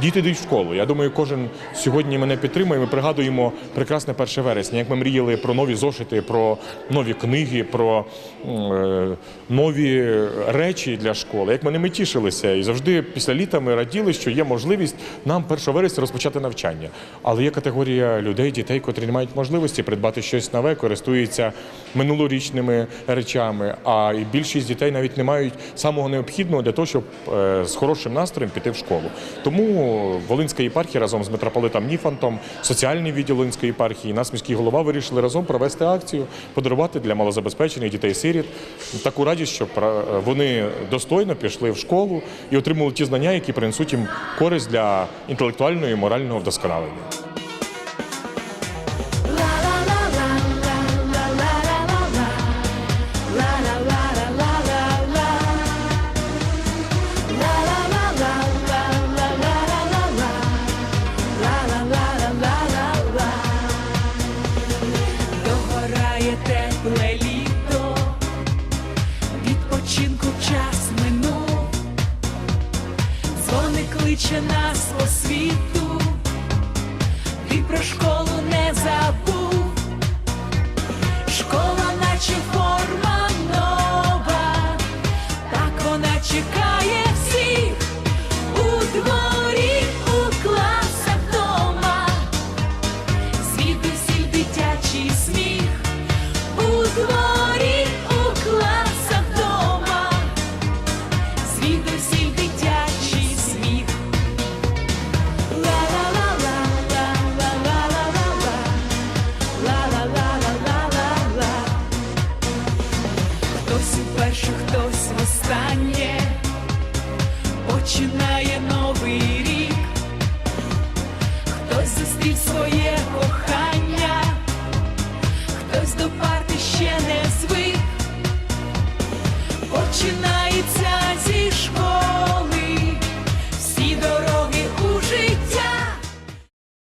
діти йдуть в школу. Я думаю, кожен сьогодні мене підтримує. Ми пригадуємо прекрасне 1 вересня, як ми мріяли про нові зошити, про нові книги, про е, нові речі для школи. Як ми ними тішилися, і завжди після літа ми раділи, що є можливість нам 1 вересня розпочати навчання. Але є категорія людей, дітей, котрі не мають можливості придбати щось нове, користуються минулорічними речами. А більшість дітей навіть не мають самого необхідного для того, щоб е, з хорошим настроєм піти в школу. Тому Волинська єпархія разом з митрополитом Ніфантом, соціальний відділ Волинської єпархії, нас міський голова вирішили разом провести акцію, подарувати для малозабезпечених дітей-сиріт таку радість, щоб е, вони достойно пішли в школу і отримали ті знання, які принесуть їм користь для інтелектуального і морального вдосконалення. кличе нас по світу, і про школу не забув, школа, наче форма нова, так вона чекає. перестане, починає.